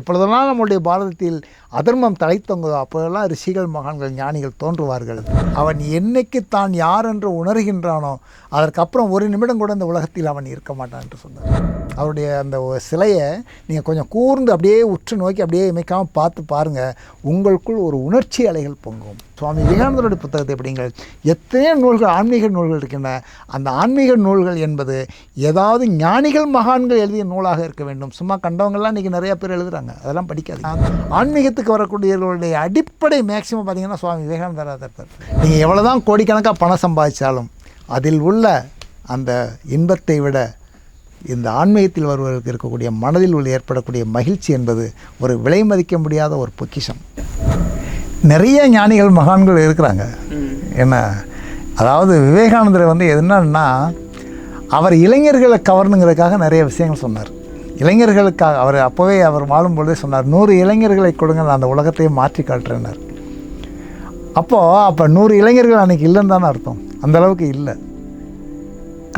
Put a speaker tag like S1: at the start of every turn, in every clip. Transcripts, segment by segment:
S1: எப்பொழுதெல்லாம் நம்முடைய பாரதத்தில் அதர்மம் தலைத்தொங்குதோ அப்போதெல்லாம் ரிஷிகள் மகான்கள் ஞானிகள் தோன்றுவார்கள். அவன் என்னைக்கு தான் யார் என்று உணர்கின்றானோ அதற்கப்புறம் ஒரு நிமிடம் கூட இந்த உலகத்தில் அவன் இருக்க மாட்டான் என்று சொன்னார். அவருடைய அந்த ஒரு சிலையை நீங்கள் கொஞ்சம் கூர்ந்து அப்படியே உற்று நோக்கி அப்படியே இமைக்காமல் பார்த்து பாருங்கள் உங்களுக்குள் ஒரு உணர்ச்சி அலைகள் பொங்கும். சுவாமி விவேகானந்தருடைய புத்தகத்தை எப்படிங்கள் எத்தனையோ நூல்கள் ஆன்மீக நூல்கள் இருக்கின்றன. அந்த ஆன்மீக நூல்கள் என்பது ஏதாவது ஞானிகள் மகான்கள் எழுதிய நூலாக இருக்க வேண்டும். சும்மா கண்டவங்கள்லாம் இன்றைக்கி நிறைய பேர் எழுதுகிறாங்க அதெல்லாம் படிக்காது ஆன்மீகத்துக்கு வரக்கூடியவர்களுடைய அடிப்படை மேக்சிமம் பார்த்தீங்கன்னா சுவாமி விவேகானந்தராக இருப்பார் நீங்கள் எவ்வளோ தான் கோடிக்கணக்காக பணம் சம்பாதிச்சாலும் அதில் உள்ள அந்த இன்பத்தை விட இந்த ஆன்மீகத்தில் வருவதற்கு இருக்கக்கூடிய மனதில் உள்ள ஏற்படக்கூடிய மகிழ்ச்சி என்பது ஒரு விலை மதிக்க முடியாத ஒரு பொக்கிஷம். நிறைய ஞானிகள் மகான்கள் இருக்கிறாங்க. என்ன? அதாவது விவேகானந்தர் வந்து என்னன்னா அவர் இளைஞர்களை கவர்னுங்கிறதுக்காக நிறைய விஷயங்கள் சொன்னார். இளைஞர்களுக்காக அவர் அப்போவே அவர் வாழும்பொழுதே சொன்னார் நூறு இளைஞர்களை கொடுங்க நான் அந்த உலகத்தையே மாற்றி காட்டுறேன்னார். அப்போது அப்போ நூறு இளைஞர்கள் அன்றைக்கி இல்லைன்னு தானே அர்த்தம். அந்தளவுக்கு இல்லை.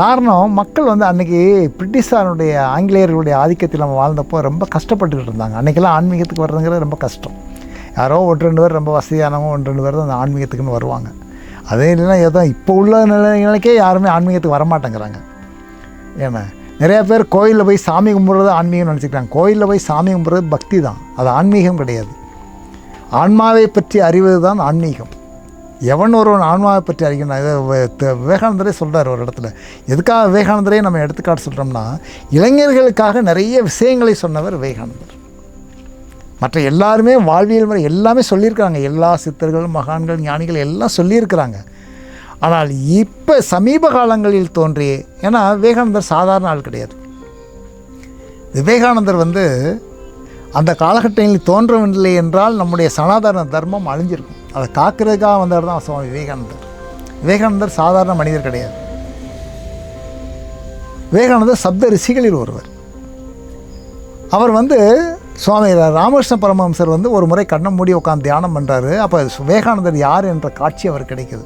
S1: காரணம் மக்கள் வந்து அன்றைக்கி பிரிட்டிஷாருடைய ஆங்கிலேயர்களுடைய ஆதிக்கத்தில் நம்ம வாழ்ந்தப்போ ரொம்ப கஷ்டப்பட்டுக்கிட்டு இருந்தாங்க. அன்றைக்கெல்லாம் ஆன்மீகத்துக்கு வர்றதுங்கிறது ரொம்ப கஷ்டம். யாரோ ஒன்று ரெண்டு பேர் ரொம்ப வசதியானவங்க ஒன்று ரெண்டு பேர் தான் அந்த ஆன்மீகத்துக்குன்னு வருவாங்க. அதே இல்லைன்னா ஏதோ இப்போ உள்ள நிலைகளுக்கே யாருமே ஆன்மீகத்துக்கு வரமாட்டேங்கிறாங்க. ஏன்னா நிறையா பேர் கோயிலில் போய் சாமி கும்பிட்றது ஆன்மீகம் நினச்சிக்கிறாங்க. கோயிலில் போய் சாமி கும்பிட்றது பக்தி தான். அது ஆன்மீகம் கிடையாது. ஆன்மாவை பற்றி அறிவது தான் ஆன்மீகம். எவன் ஒருவன் ஆன்மாவை பற்றி அறிக்கணும் இதை விவேகானந்தரே சொல்கிறார் ஒரு இடத்துல. எதுக்காக விவேகானந்தரே நம்ம எடுத்துக்காட்டு சொல்கிறோம்னா இளைஞர்களுக்காக நிறைய விஷயங்களை சொன்னவர் விவேகானந்தர். மற்ற எல்லாருமே வாழ்வியல் முறை எல்லாமே சொல்லியிருக்கிறாங்க. எல்லா சித்தர்கள் மகான்கள் ஞானிகள் எல்லாம் சொல்லியிருக்கிறாங்க. ஆனால் இப்போ சமீப காலங்களில் தோன்றி ஏன்னா விவேகானந்தர் சாதாரண ஆள் கிடையாது. விவேகானந்தர் வந்து அந்த காலகட்டங்களில் தோன்றவில்லை என்றால் நம்முடைய சனாதன தர்மம் அழிஞ்சிருக்கும். அதை காக்கிறதுக்காக வந்தவர் தான் சுவாமி விவேகானந்தர். விவேகானந்தர் சாதாரண மனிதர் கிடையாது. விவேகானந்தர் சப்த ரிஷிகளில் ஒருவர். அவர் வந்து சுவாமி ராமகிருஷ்ண பரமஹம்சர் வந்து ஒரு முறை கண்ணை மூடி உட்காந்து தியானம் பண்ணுறாரு அப்போ விவேகானந்தர் யார் என்ற காட்சி அவர் கிடைக்குது.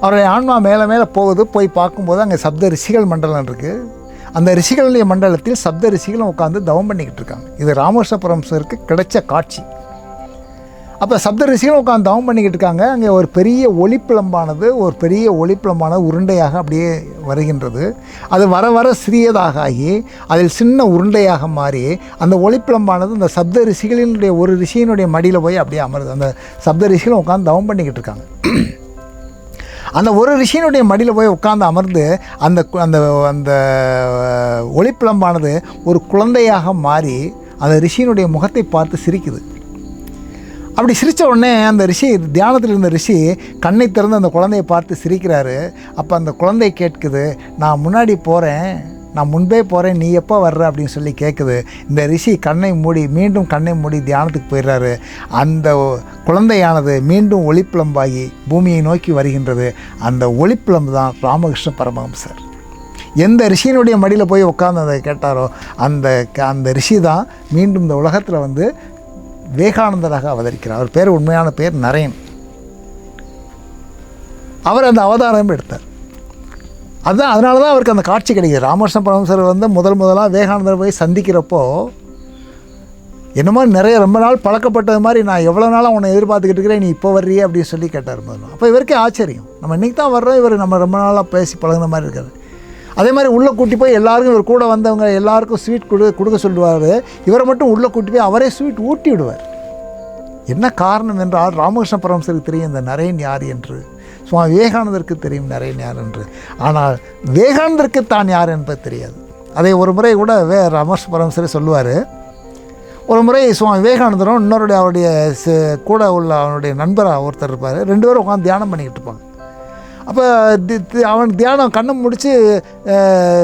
S1: அவருடைய ஆன்மா மேலே மேலே போகுது போய் பார்க்கும்போது அங்கே சப்த ரிஷிகள் மண்டலம் இருக்குது அந்த ரிஷிகளுடைய மண்டலத்தில் சப்த ரிஷிகளும் உட்காந்து தவம் பண்ணிக்கிட்டு இருக்காங்க. இது ராமகிருஷ்ண பரமஹம்சருக்கு கிடைச்ச காட்சி. அப்போ சப்த ரிசிகளும் உட்காந்து தவம் பண்ணிக்கிட்டு இருக்காங்க. அங்கே ஒரு பெரிய ஒளிப்பிளம்பானது ஒரு பெரிய ஒளிப்பிளம்பானது உருண்டையாக அப்படியே வருகின்றது. அது வர வர சிறியதாக ஆகி அதில் சின்ன உருண்டையாக மாறி அந்த ஒளிப்பிளம்பானது அந்த சப்த ரிஷிகளினுடைய ஒரு ரிஷியினுடைய மடியில் போய் அப்படியே அமருது. அந்த சப்த ரிஷிகளும் உட்காந்து தவம் பண்ணிக்கிட்டு இருக்காங்க. அந்த ஒரு ரிஷியினுடைய மடியில் போய் உட்காந்து அமர்ந்து அந்த அந்த அந்த ஒளிப்பிளம்பானது ஒரு குழந்தையாக மாறி அந்த ரிஷியினுடைய முகத்தை பார்த்து சிரிக்குது. அப்படி சிரித்த உடனே அந்த ரிஷி தியானத்தில் இருந்த ரிஷி கண்ணை திறந்து அந்த குழந்தையை பார்த்து சிரிக்கிறாரு. அப்போ அந்த குழந்தை கேட்குது நான் முன்னாடி போகிறேன் நான் முன்பே போகிறேன் நீ எப்போ வர்ற? அப்படின்னு சொல்லி கேட்குது. இந்த ரிஷி கண்ணை மூடி மீண்டும் கண்ணை மூடி தியானத்துக்கு போயிடுறாரு. அந்த குழந்தையானது மீண்டும் ஒளிப்பிளம்பாகி பூமியை நோக்கி வருகின்றது. அந்த ஒளிப்பிளம்பு தான் ராமகிருஷ்ண பரமஹம்சர். எந்த ரிஷியினுடைய மடியில் போய் உட்காந்து அதை கேட்டாரோ அந்த அந்த ரிஷி தான் மீண்டும் இந்த உலகத்தில் வந்து விவேகானந்தராக அவதரிக்கிறார். அவர் பேர் உண்மையான பேர் நரேன். அவர் அந்த அவதாரம் எடுத்தார். அதுதான் அதனால தான் அவருக்கு அந்த காட்சி கிடைக்குது. ராமகிருஷ்ண பரமசர் வந்து முதல் முதலாக விவேகானந்தர் போய் சந்திக்கிறப்போ என்னமோ நிறைய ரொம்ப நாள் பழக்கப்பட்டது மாதிரி நான் எவ்வளோ நாளாக உன்னை எதிர்பார்த்துக்கிட்டு இருக்கிறேன் நீ இப்போ வர்றியே? அப்படின்னு சொல்லி கேட்டார் முதல்ல. அப்போ இவருக்கே ஆச்சரியம். நம்ம இன்றைக்கி தான் வர்றோம் இவர் நம்ம ரொம்ப நாளாக பேசி பழகுன மாதிரி இருக்காரு. அதே மாதிரி உள்ளே கூட்டி போய் எல்லாருக்கும் இவர் கூட வந்தவங்க எல்லாருக்கும் ஸ்வீட் கொடு கொடுக்க சொல்லுவார். இவரை மட்டும் உள்ளே கூட்டி போய் அவரே ஸ்வீட் ஊட்டி விடுவார். என்ன காரணம் என்றால் ராமகிருஷ்ண பரமசருக்கு தெரியும் இந்த நரேன் யார் என்று. சுவாமி விவேகானந்தருக்கு தெரியும் நரேன் யார் என்று. ஆனால் விவேகானந்தருக்கு தான் யார் என்பது தெரியாது. அதை ஒரு முறை கூட வே ராமகிருஷ்ண பரமசரே சொல்லுவார். ஒரு முறை சுவாமி விவேகானந்தரும் இன்னொருடைய அவருடைய கூட உள்ள அவனுடைய நண்பராக ஒருத்தர் இருப்பார். ரெண்டு பேரும் உட்காந்து தியானம் பண்ணிக்கிட்டு இருப்பாங்க. அப்போ தி- தி- அவன் தியானம் கண்ணை முடித்து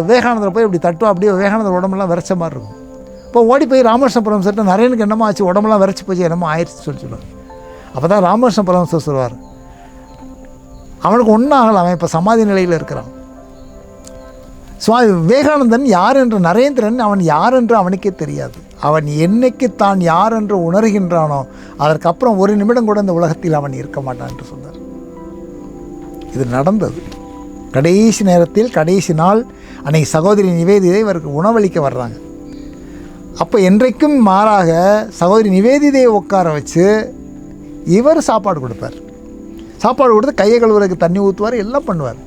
S1: விவேகானந்தரை போய் இப்படி தட்டுவா அப்படியே விவேகானந்தர் உடம்பெல்லாம் விரைச்ச மாதிரி இருக்கும். இப்போ ஓடி போய் ராமகிருஷ்ண பரமசர்ட்ட நரேனுக்கு என்னமோ ஆச்சு? உடம்பெல்லாம் விரைச்சி போச்சு என்னமோ ஆயிடுச்சு சொல்லி சொல்லுவார். அப்போ தான் ராமகிருஷ்ண பரமசர் சொல்லுவார். அவனுக்கு ஒன்றும் ஆகலை அவன் இப்போ சமாதி நிலையில் இருக்கிறான். சுவாமி விவேகானந்தன் யார் என்று நரேந்திரன் அவன் யார் என்று அவனுக்கே தெரியாது. அவன் என்னைக்கு தான் யார் என்று உணர்கின்றானோ அதற்கப்புறம் ஒரு நிமிடம் கூட இந்த உலகத்தில் அவன் இருக்க மாட்டான் என்று சொன்னார். இது நடந்தது. கடைசி நேரத்தில் கடைசி நாள் அன்னைக்கு சகோதரி நிவேதிதை இவருக்கு உணவளிக்க வர்றாங்க. அப்போ என்றைக்கும் மாறாக சகோதரி நிவேதிதையை உட்கார வச்சு இவர் சாப்பாடு கொடுப்பார். சாப்பாடு கொடுத்து கையை கழுவுறதுக்கு தண்ணி ஊற்றுவார் எல்லாம் பண்ணுவார்.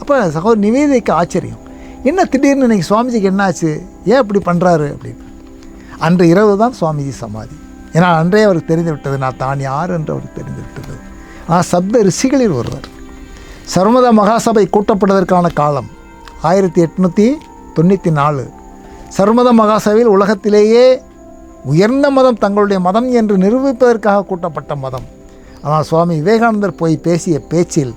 S1: அப்போ சகோதரி நிவேதிதைக்கு ஆச்சரியம். என்ன திடீர்னு இன்றைக்கி சுவாமிஜிக்கு என்னாச்சு? ஏன் இப்படி பண்ணுறாரு அப்படின்னு. அன்று இரவு தான் சுவாமிஜி சமாதி. ஏன்னா அன்றே அவருக்கு தெரிந்து விட்டது. நான் தான் யார் என்று அவருக்கு தெரிந்து விட்டது. ஆனால் சப்த ரிஷிகளில் ஒருவர். சர்மத மகாசபை கூட்டப்படுவதற்கான காலம் ஆயிரத்தி எட்நூற்றி தொண்ணூற்றி நாலு. சர்மத மகாசபையில் உலகத்திலேயே உயர்ந்த மதம் தங்களுடைய மதம் என்று நிரூபிப்பதற்காக கூட்டப்பட்ட மதம். ஆனால் சுவாமி விவேகானந்தர் போய் பேசிய பேச்சில்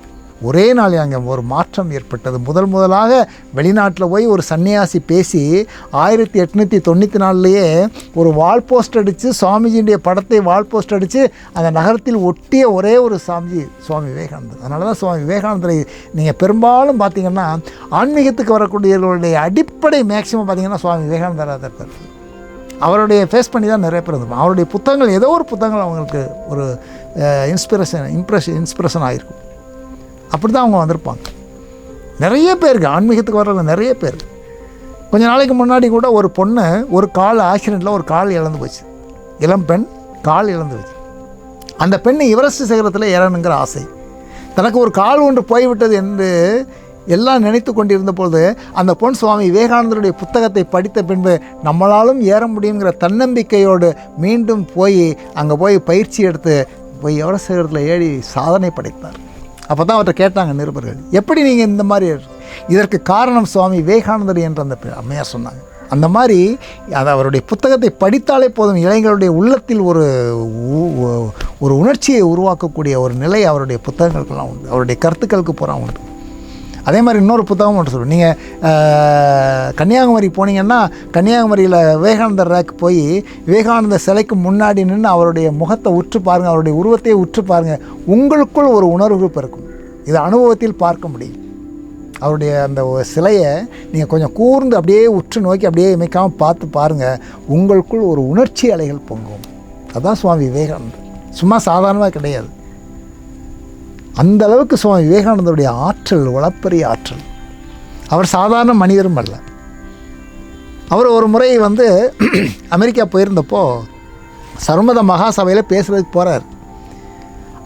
S1: ஒரே நாள் அங்கே ஒரு மாற்றம் ஏற்பட்டது. முதல் முதலாக வெளிநாட்டில் போய் ஒரு சன்னியாசி பேசி ஆயிரத்தி எட்நூற்றி தொண்ணூற்றி நாலுலேயே ஒரு வால் போஸ்ட் அடித்து சுவாமிஜியுடைய படத்தை வால் போஸ்ட் அடித்து அந்த நகரத்தில் ஒட்டிய ஒரே ஒரு சாமிஜி சுவாமி விவேகானந்தர். அதனால தான் சுவாமி விவேகானந்தரை நீங்கள் பெரும்பாலும் பார்த்தீங்கன்னா ஆன்மீகத்துக்கு வரக்கூடியவர்களுடைய அடிப்படை மேக்சிமம் பார்த்திங்கன்னா சுவாமி விவேகானந்தராக தான் அவருடைய ஃபேஸ் பண்ணி தான் நிறைய பேர் இருந்திருப்பாங்க. அவருடைய புத்தகங்கள் ஏதோ ஒரு புத்தகங்கள் அவங்களுக்கு ஒரு இன்ஸ்பிரேஷன் இம்ப்ரெஷன் இன்ஸ்பிரேஷன் ஆகிருக்கும் அப்படி தான் அவங்க வந்திருப்பாங்க. நிறைய பேருக்கு ஆன்மீகத்துக்கு வரல நிறைய பேர் கொஞ்ச நாளைக்கு முன்னாடி கூட ஒரு பொண்ணு ஒரு கால் ஆக்சிடெண்ட்டில் ஒரு கால் இழந்து போச்சு. இளம் பெண் கால் இழந்து போச்சு. அந்த பெண் இவரஸ்ட் சிகரத்தில் ஏறணுங்கிற ஆசை. தனக்கு ஒரு கால் ஒன்று போய்விட்டது என்று எல்லாம் நினைத்து கொண்டிருந்த பொழுது அந்த பொன் சுவாமி விவேகானந்தருடைய புத்தகத்தை படித்த பின்பு நம்மளாலும் ஏற முடியுங்கிற தன்னம்பிக்கையோடு மீண்டும் போய் அங்கே போய் பயிற்சி எடுத்து போய் எவரெஸ்ட் சிகரத்தில் ஏறி சாதனை படைத்தார். அப்போ தான் அவர்கிட்ட கேட்டாங்க நிருபர்கள் எப்படி நீங்கள் இந்த மாதிரி இதற்கு காரணம் சுவாமி விவேகானந்தர்? என்ற அந்த பெ- அம்மையார் சொன்னாங்க. அந்த மாதிரி அது அவருடைய புத்தகத்தை படித்தாலே போதும் இளைஞருடைய உள்ளத்தில் ஒரு ஒரு உணர்ச்சியை உருவாக்கக்கூடிய ஒரு நிலை அவருடைய புத்தகங்களுக்கெல்லாம் உண்டு அவருடைய கருத்துக்களுக்கு பூரா உண்டு. அதே மாதிரி இன்னொரு புத்தகம் ஒன்று சொல்லுவேன் நீங்கள் கன்னியாகுமரி போனீங்கன்னா கன்னியாகுமரியில் விவேகானந்தர் ரேக் போய் விவேகானந்த சிலைக்கு முன்னாடி நின்று அவருடைய முகத்தை உற்று பாருங்கள் அவருடைய உருவத்தை உற்று பாருங்கள் உங்களுக்குள் ஒரு உணர்வு பிறக்கும். இது அனுபவத்தில் பார்க்க முடியும். அவருடைய அந்த சிலையை நீங்கள் கொஞ்சம் கூர்ந்து அப்படியே உற்று நோக்கி அப்படியே இமைக்காமல் பார்த்து பாருங்கள் உங்களுக்குள் ஒரு உணர்ச்சி அலைகள் பொங்கும். அதுதான் சுவாமி விவேகானந்தர். சும்மா சாதாரணமாக கிடையாது. அந்த அளவுக்கு சுவாமி விவேகானந்தருடைய ஆற்றல் உளப்பெரிய ஆற்றல். அவர் சாதாரண மனிதரும் அல்ல. அவர் ஒரு முறை வந்து அமெரிக்கா போயிருந்தப்போ சர்மத மகாசபையில் பேசுகிறதுக்கு போகிறார்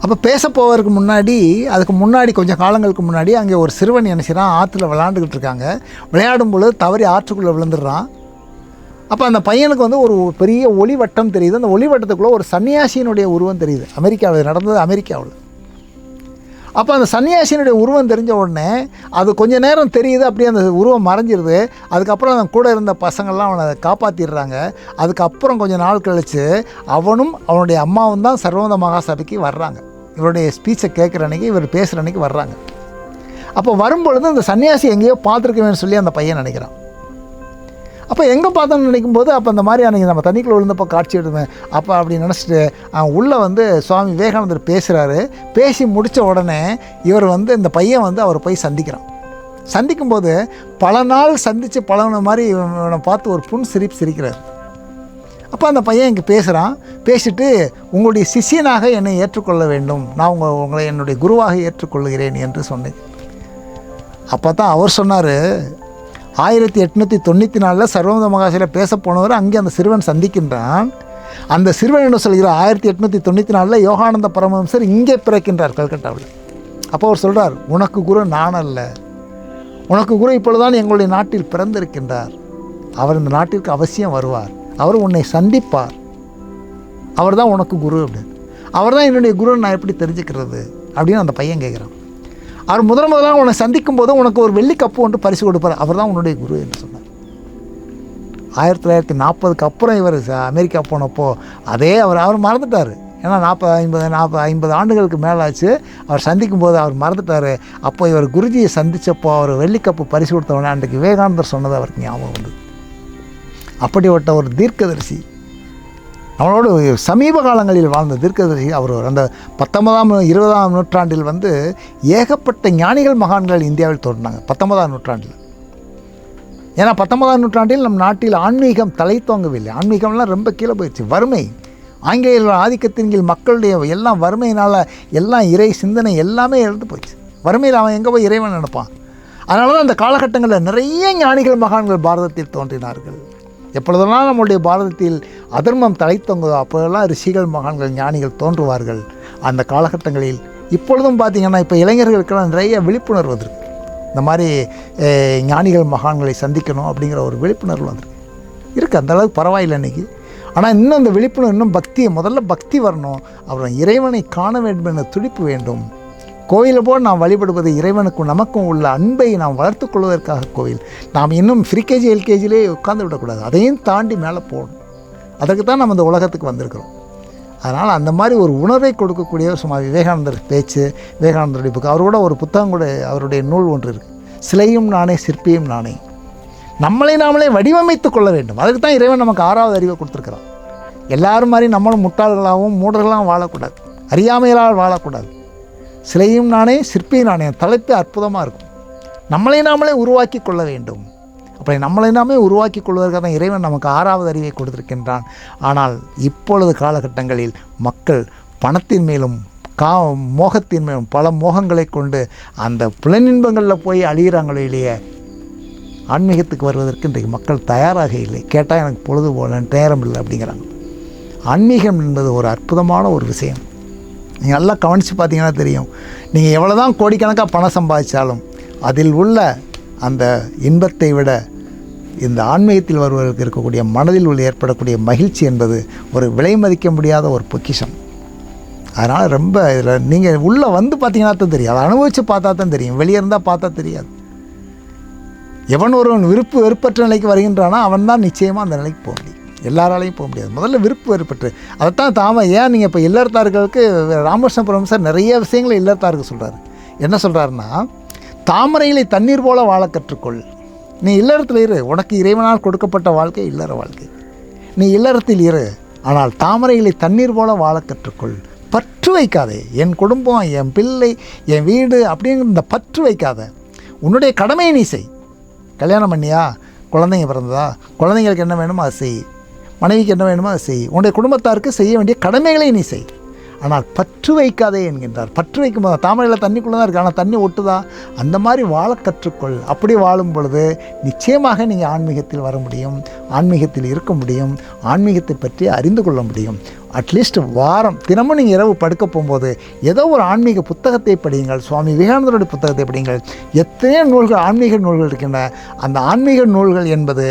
S1: அப்போ பேச போவதற்கு முன்னாடி அதுக்கு முன்னாடி கொஞ்சம் காலங்களுக்கு முன்னாடி அங்கே ஒரு சிறுவன் என்ன செய்கிறான் ஆற்றுல விளையாண்டுக்கிட்டு இருக்காங்க. விளையாடும் பொழுது தவறி ஆற்றுக்குள்ளே விழுந்துடுறான். அப்போ அந்த பையனுக்கு வந்து ஒரு பெரிய ஒளிவட்டம் தெரியுது. அந்த ஒளிவட்டத்துக்குள்ளே ஒரு சன்னியாசியினுடைய உருவம் தெரியுது. அமெரிக்காவில் நடந்தது அமெரிக்காவில். அப்போ அந்த சன்னியாசியினுடைய உருவம் தெரிஞ்ச உடனே அது கொஞ்ச நேரம் தெரியுது அப்படியே அந்த உருவம் மறைஞ்சிருது. அதுக்கப்புறம் அவன் கூட இருந்த பசங்கள்லாம் அவனை காப்பாற்றிடுறாங்க அதுக்கப்புறம் கொஞ்ச நாள் கழித்து அவனும் அவனுடைய அம்மாவும் தான் சர்வோந்த மகாசபைக்கு வர்றாங்க. இவருடைய ஸ்பீச்சை கேட்குற அன்னைக்கு இவர் பேசுகிற அன்னைக்கு வர்றாங்க. அப்போ வரும்பொழுது அந்த சன்னியாசி எங்கேயோ பார்த்துருக்கவேன்னு சொல்லி அந்த பையன் நினைக்கிறான். அப்போ எங்கே பார்த்தோன்னு நினைக்கும்போது அப்போ அந்த மாதிரி அன்றைக்கி நம்ம தண்ணிக்குள்ள விழுந்தப்போ காட்சி எடுவேன் அப்போ அப்படி நினச்சிட்டு அவன் உள்ளே வந்து சுவாமி விவேகானந்தர் பேசுகிறாரு பேசி முடித்த உடனே இவர் வந்து இந்த பையன் வந்து அவர் போய் சந்திக்கிறான். சந்திக்கும்போது பல நாள் சந்தித்து பழகுன மாதிரி இவன் இவனை பார்த்து ஒரு புன் சிரிப்பு சிரிக்கிறார். அப்போ அந்த பையன் இங்கே பேசுகிறான் பேசிட்டு உங்களுடைய சிஷியனாக என்னை ஏற்றுக்கொள்ள வேண்டும். நான் உங்கள் உங்களை என்னுடைய குருவாக ஏற்றுக்கொள்கிறேன் என்று சொன்னேன். அப்போ தான் அவர் சொன்னார் ஆயிரத்தி எட்நூற்றி தொண்ணூற்றி நாலில் சர்வமத மகாசையில் பேச போனவர் அங்கே அந்த சிறுவன் சந்திக்கின்றான். அந்த சிறுவன் என்ன சொல்கிறார்? ஆயிரத்தி எட்நூற்றி தொண்ணூற்றி நாலில் யோகானந்த பரமஹம்சர் இங்கே பிறக்கின்றார் கல்கட்டாவில். அப்போ அவர் சொல்கிறார் உனக்கு குரு நான் அல்ல. உனக்கு குரு இப்பொழுதுதான் எங்களுடைய நாட்டில் பிறந்திருக்கின்றார். அவர் இந்த நாட்டிற்கு அவசியம் வருவார். அவர் உன்னை சந்திப்பார். அவர் தான் உனக்கு குரு அப்படின்னு. அவர் தான் என்னுடைய குரு நான் எப்படி தெரிஞ்சுக்கிறது? அப்படின்னு அந்த பையன் கேட்குறான். அவர் முதல் முதலாக உன்னை சந்திக்கும் போது உனக்கு ஒரு வெள்ளி கப்பு ஒன்று பரிசு கொடுப்பார். அவர் தான் உன்னுடைய குரு என்று சொன்னார். ஆயிரத்தி தொள்ளாயிரத்தி நாற்பதுக்கு அப்புறம் இவர் அமெரிக்கா போனப்போ அதே அவர் அவர் மறந்துட்டார். ஏன்னா நாற்பது ஐம்பது நாற்பது ஐம்பது ஆண்டுகளுக்கு மேலே ஆச்சு அவர் சந்திக்கும் போது அவர் மறந்துட்டார். அப்போ இவர் குருஜியை சந்தித்தப்போ அவர் வெள்ளிக்கப்பு பரிசு கொடுத்தவொடனே அன்றைக்கு விவேகானந்தர் சொன்னது அவருக்கு ஞாபகம் உண்டு அப்படிப்பட்ட ஒரு தீர்க்கதரிசி நம்மளோட சமீப காலங்களில் வாழ்ந்த தீர்க்கதரிசி அவர் அந்த பத்தொன்பதாம் இருபதாம் நூற்றாண்டில் வந்து ஏகப்பட்ட ஞானிகள் மகான்கள் இந்தியாவில் தோன்றினாங்க. பத்தொன்பதாம் நூற்றாண்டில். ஏன்னா பத்தொன்பதாம் நூற்றாண்டில் நம் நாட்டில் ஆன்மீகம் தலை தோங்கவில்லை. ஆன்மீகம்லாம் ரொம்ப கீழே போயிடுச்சு. வறுமை. ஆங்கிலேயர்கள் ஆதிக்கத்தின் கீழ் மக்களுடைய எல்லாம் வறுமையினால் எல்லாம் இறை சிந்தனை எல்லாமே இழந்து போச்சு வறுமையில் அவன் எங்கே போய் இறைவன் நினைப்பான்? அதனால தான் அந்த காலகட்டங்களில் நிறைய ஞானிகள் மகான்கள் பாரதத்தில் தோன்றினார்கள். எப்பொழுதெல்லாம் நம்முடைய பாரதத்தில் அதர்மம் தலைத்தொங்குதோ அப்போதெல்லாம் ரிஷிகள் மகான்கள் ஞானிகள் தோன்றுவார்கள். அந்த காலகட்டங்களில் இப்பொழுதும் பார்த்திங்கன்னா இப்போ இளைஞர்களுக்கெல்லாம் நிறைய விழிப்புணர்வு வந்திருக்கு. இந்த மாதிரி ஞானிகள் மகான்களை சந்திக்கணும் அப்படிங்கிற ஒரு விழிப்புணர்வு வந்திருக்கு. இருக்குது அந்தளவுக்கு பரவாயில்லை இன்றைக்கி ஆனால் இன்னும் அந்த விழிப்புணர்வு இன்னும் பக்தியை முதல்ல பக்தி வரணும். அப்புறம் இறைவனை காண வேண்டும் என்ற துடிப்பு வேண்டும். கோயிலை போல் நாம் வழிபடுவது இறைவனுக்கும் நமக்கும் உள்ள அன்பை நாம் வளர்த்துக் கொள்வதற்காக கோயில். நாம் இன்னும் ஃப்ரீகேஜி எல்கேஜிலே உட்கார்ந்து விடக்கூடாது. அதையும் தாண்டி மேலே போகணும். அதுக்கு தான் நம்ம இந்த உலகத்துக்கு வந்திருக்கிறோம். அதனால் அந்த மாதிரி ஒரு உணர்வை கொடுக்கக்கூடிய சும்மா விவேகானந்தர் பேச்சு விவேகானந்தருடைய புக்கு அவரோட ஒரு புத்தகம் கூட அவருடைய நூல் ஒன்று இருக்குது சிலையும் நானே சிற்பியும் நானே. நம்மளை நாமளே வடிவமைத்துக் கொள்ள வேண்டும். அதுக்கு தான் இறைவன் நமக்கு ஆறாவது அறிவை கொடுத்துருக்கிறான். எல்லாரும் மாதிரி நம்மளும் முட்டாள்களாகவும் மூடர்களாகவும் வாழக்கூடாது. அறியாமைகளால் வாழக்கூடாது. சிலையும் நானே சிற்பியும் நானே தலைப்பு அற்புதமாக இருக்கும். நம்மளை நாமளே உருவாக்கி கொள்ள வேண்டும். அப்படி நம்மளை நாமே உருவாக்கி கொள்வதற்காக தான் இறைவன் நமக்கு ஆறாவது அறிவை கொடுத்திருக்கின்றான். ஆனால் இப்பொழுது காலகட்டங்களில் மக்கள் பணத்தின் மேலும் கா மோகத்தின் மேலும் பல மோகங்களை கொண்டு அந்த புலனின்பங்களில் போய் அழிகிறாங்களோ இல்லையே ஆன்மீகத்துக்கு வருவதற்கு இன்றைக்கு மக்கள் தயாராக இல்லை. கேட்டால் எனக்கு பொழுது போல நேரம் இல்லை அப்படிங்கிறாங்க. ஆன்மீகம் என்பது ஒரு அற்புதமான ஒரு விஷயம். நீங்கள் நல்லா கவனித்து பார்த்தீங்கன்னா தெரியும். நீங்கள் எவ்வளோ தான் கோடிக்கணக்காக பணம் சம்பாதிச்சாலும் அதில் உள்ள அந்த இன்பத்தை விட இந்த ஆன்மீகத்தில் வருவதற்கு இருக்கக்கூடிய மனதில் உள்ள ஏற்படக்கூடிய மகிழ்ச்சி என்பது ஒரு விலை மதிக்க முடியாத ஒரு பொக்கிஷம். அதனால் ரொம்ப இதில் நீங்கள் உள்ளே வந்து பார்த்தீங்கன்னா தான் தெரியும். அதை அனுபவித்து பார்த்தா தான் தெரியும். வெளியே இருந்தால் பார்த்தா தெரியாது. எவன் ஒருவன் விருப்பு வெறுப்பற்ற நிலைக்கு வருகின்றானோ அவன் தான் நிச்சயமாக அந்த நிலைக்கு போக முடியும். எல்லாராலையும் போக முடியாது. முதல்ல விருப்பு வெறுப்பற்று அதைத்தான் தாம ஏன் நீங்கள் இப்போ இல்லறத்தார்களுக்கு ராமகிருஷ்ணபுரம் சார் நிறைய விஷயங்களை இல்லறத்தாருக்கு சொல்கிறாரு என்ன சொல்கிறாருன்னா தாமரையிலே தண்ணீர் போல வாழ கற்றுக்கொள். நீ இல்லறத்தில் இரு. உனக்கு இறைவனால் கொடுக்கப்பட்ட வாழ்க்கை இல்லற வாழ்க்கை. நீ இல்லறத்தில் இரு. ஆனால் தாமரைகளை தண்ணீர் போல வாழ கற்றுக்கொள். பற்று வைக்காதே. என் குடும்பம் என் பிள்ளை என் வீடு அப்படிங்கிற இந்த பற்று வைக்காத. உன்னுடைய கடமையை நீ செய். கல்யாணம் பண்ணியா? குழந்தைங்க பிறந்ததா? குழந்தைங்களுக்கு என்ன வேணுமோ அதை செய். மனைவிக்கு என்ன வேணுமோ அதை செய். உன்னுடைய குடும்பத்தாருக்கு செய்ய வேண்டிய கடமைகளை நீ செய். ஆனால் பற்று வைக்காதே என்கின்றார். பற்று வைக்கும்போது தாமரையில் தண்ணிக்குள்ளே தான் இருக்குது ஆனால் தண்ணி ஒட்டுதா? அந்த மாதிரி வாழ கற்றுக்கொள். அப்படி வாழும் பொழுது நிச்சயமாக நீங்கள் ஆன்மீகத்தில் வர முடியும். ஆன்மீகத்தில் இருக்க முடியும். ஆன்மீகத்தை பற்றி அறிந்து கொள்ள முடியும். அட்லீஸ்ட் வாரம் தினமும் நீங்கள் இரவு படுக்க போகும்போது ஏதோ ஒரு ஆன்மீக புத்தகத்தை படியுங்கள். சுவாமி விவேகானந்தருடைய புத்தகத்தை படியுங்கள். எத்தனையோ நூல்கள் ஆன்மீக நூல்கள் இருக்கின்றன. அந்த ஆன்மீக நூல்கள் என்பது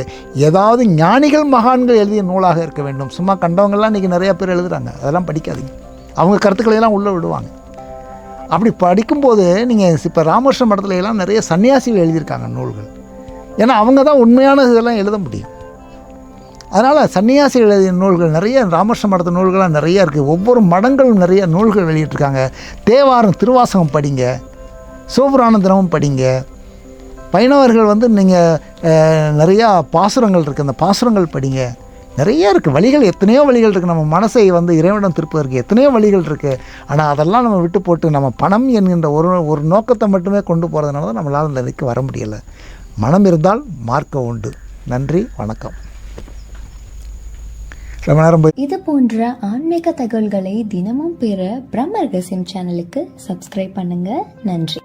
S1: ஏதாவது ஞானிகள் மகான்கள் எழுதிய நூலாக இருக்க வேண்டும். சும்மா கண்டவங்கள்லாம் இன்றைக்கி நிறையா பேர் எழுதுகிறாங்க அதெல்லாம் படிக்காதீங்க. அவங்க கருத்துக்களை எல்லாம் உள்ளே விடுவாங்க. அப்படி படிக்கும்போது நீங்கள் இப்போ ராமகிருஷ்ண மடத்துல எல்லாம் நிறைய சன்னியாசிகள் எழுதியிருக்காங்க நூல்கள். ஏன்னா அவங்க தான் உண்மையான இதெல்லாம் எழுத முடியும். அதனால் சன்னியாசிகள் எழுதிய நூல்கள் நிறைய ராமகிருஷ்ண மடத்து நூல்களாக நிறைய இருக்குது ஒவ்வொரு மடங்களும் நிறைய நூல்கள் வெளியிட்டிருக்காங்க. தேவாரம் திருவாசகம் படிங்க. சோபுரானந்தனமும் படிங்க. பயணவர்கள் வந்து நீங்கள் நிறையா பாசுரங்கள் இருக்குது அந்த பாசுரங்கள் படிங்க. நிறைய இருக்குது வழிகள் எத்தனையோ வழிகள் இருக்குது நம்ம மனசை வந்து இறைவனிடம் திருப்பதற்கு எத்தனையோ வழிகள் இருக்குது ஆனால் அதெல்லாம் நம்ம விட்டு போட்டு நம்ம பணம் என்கின்ற ஒரு ஒரு நோக்கத்தை மட்டுமே கொண்டு போகிறதுனால தான் நம்மளால் அந்த நிலைக்கு வர முடியலை. மனம் இருந்தால் மார்க்க உண்டு. நன்றி வணக்கம். ரொம்ப நேரம்
S2: இது போன்ற ஆன்மீக தகவல்களை தினமும் பெற பிரம்ம சேனலுக்கு சப்ஸ்கிரைப் பண்ணுங்க. நன்றி.